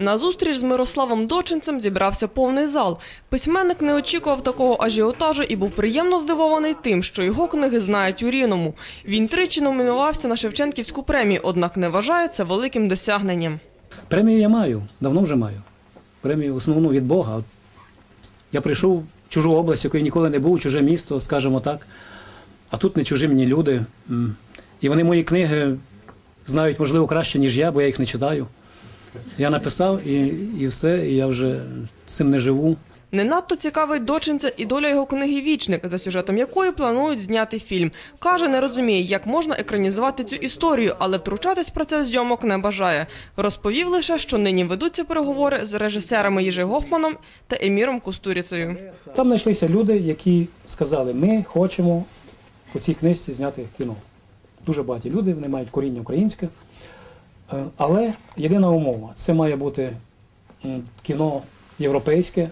На зустріч з Мирославом Дочинцем зібрався повний зал. Письменник не очікував такого ажіотажу і був приємно здивований тим, що його книги знають у Рівному. Він тричі номінувався на Шевченківську премію, однак не вважає це великим досягненням. Премію я маю, давно вже маю. Премію основну від Бога. Я прийшов в чужу область, якої ніколи не був, чуже місто, скажімо так. А тут не чужі мені люди. І вони мої книги знають, можливо, краще, ніж я, бо я їх не читаю. Я написав і, і все, і я вже цим не живу. Не надто цікавить Дочинця і доля його книги «Вічник», за сюжетом якої планують зняти фільм. Каже, не розуміє, як можна екранізувати цю історію, але втручатись в процес зйомок не бажає. Розповів лише, що нині ведуться переговори з режисерами Їжи Гофманом та Еміром Кустуріцею. Там знайшлися люди, які сказали, ми хочемо по цій книжці зняти кіно. Дуже багаті люди, вони мають коріння українське. Е, Але єдина умова це має бути кіно європейське,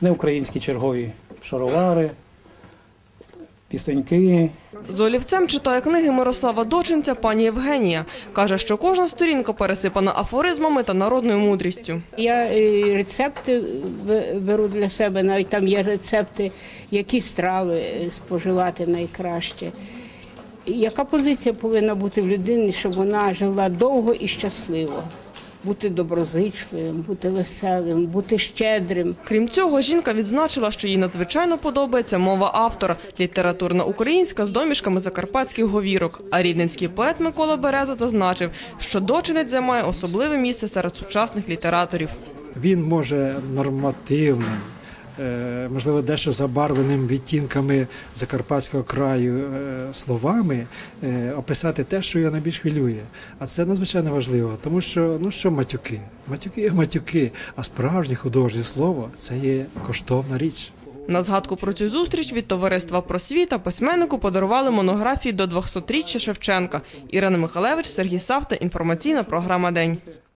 не українські чергові шаровари, пісеньки. З олівцем читає книги Мирослава Дочинця пані Євгенія. Каже, що кожна сторінка пересипана афоризмами та народною мудрістю. Я е, рецепти бе- беру для себе, навіть там є рецепти, які страви е, споживати найкраще. Яка позиція повинна бути в людині, щоб вона жила довго і щасливо? Бути доброзичливим, бути веселим, бути щедрим. Крім цього, жінка відзначила, що їй надзвичайно подобається мова автора – літературна українська з домішками закарпатських говірок. А рідненський поет Микола Береза зазначив, що дочинець займає особливе місце серед сучасних літераторів. Він може нормативним, можливо, дещо забарвленим відтінками закарпатського краю е, словами е, описати те, що його найбільш хвилює. А це надзвичайно важливо, тому що ну що матюки? Матюки матюки, а справжнє художнє слово це є коштовна річ. На згадку про цю зустріч від товариства «Просвіта» письменнику подарували монографії до 200-річчя Шевченка. Ірина Михалевич, Сергій Савта, інформаційна програма «День».